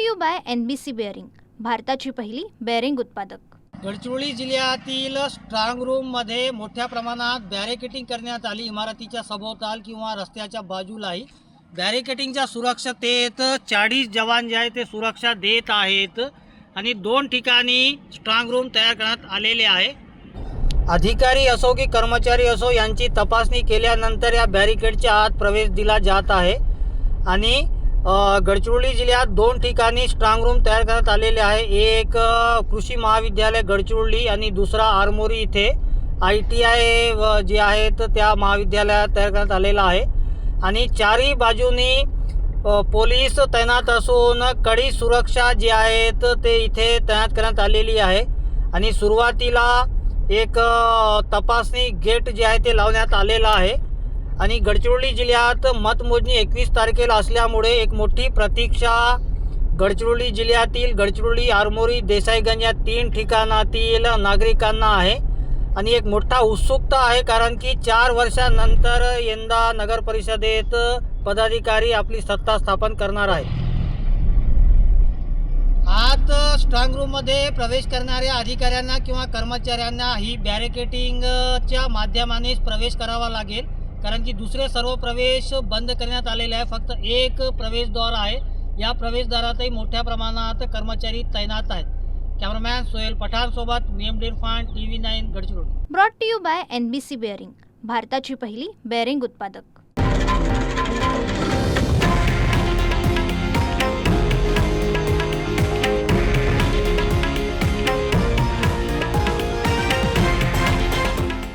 To you by N B C bearing भारताची पहिली bearing उत्पादक. गडचिरोली जिल्ह्यातील स्ट्रॉंग रूममध्ये मोठ्या प्रमाणात बॅरिकेटिंग करण्यात आली. इमारतीच्या सभोवताल किंवा रस्त्याच्या बाजूलाही बॅरिकेटिंगच्या सुरक्षतेत चाळीस जवान जे आहे ते सुरक्षा देत आहेत आणि दोन ठिकाणी स्ट्रॉंग रूम तयार करण्यात आलेले आहे. अधिकारी असो की कर्मचारी असो यांची तपासणी केल्यानंतर या बॅरिकेडच्या आत प्रवेश दिला जात आहे. आणि गडचिरोली जिल्ह्यात दोन ठिकाणी स्ट्रॉंग रूम तयार करण्यात आलेले आहे. एक कृषी महाविद्यालय गडचिरोली आणि दुसरा आरमोरी इथे आय टी आय जे आहेत त्या महाविद्यालयात तयार करण्यात आलेलं आहे. आणि चारही बाजूनी पोलीस तैनात असून कडी सुरक्षा जी आहेत ते इथे तैनात करण्यात आलेली आहे. आणि सुरुवातीला एक तपासणी गेट जे आहे ते लावण्यात आलेलं आहे. आणि गडचिरोली जिल्ह्यात मतमोजणी एकवीस तारखेला असल्यामुळे एक मोठी प्रतीक्षा गडचिरोली जिल्ह्यातील गडचिरोली आरमोरी देसाईगंज या तीन ठिकाणातील नागरिकांना आहे. आणि एक मोठा उत्सुकता आहे कारण की चार वर्षानंतर यंदा नगर परिषदेत पदाधिकारी आपली सत्ता स्थापन करणार आहे आत स्ट्रॉंग रूममध्ये प्रवेश करणाऱ्या अधिकाऱ्यांना किंवा कर्मचाऱ्यांना ही बॅरिकेटिंगच्या माध्यमानेच प्रवेश करावा लागेल. कारण की दुसरे सर्व प्रवेश बंद करण्यात आलेले आहे. फक्त एक प्रवेशद्वार आहे. या प्रवेशद्वारातही मोठ्या प्रमाणात कर्मचारी तैनात आहेत. कॅमेरामॅन सोहेल पठाणसोबत मी M T V nine Gadchiroli. Brought to you by N B C bearing भारताची पहिली बेअरिंग उत्पादक.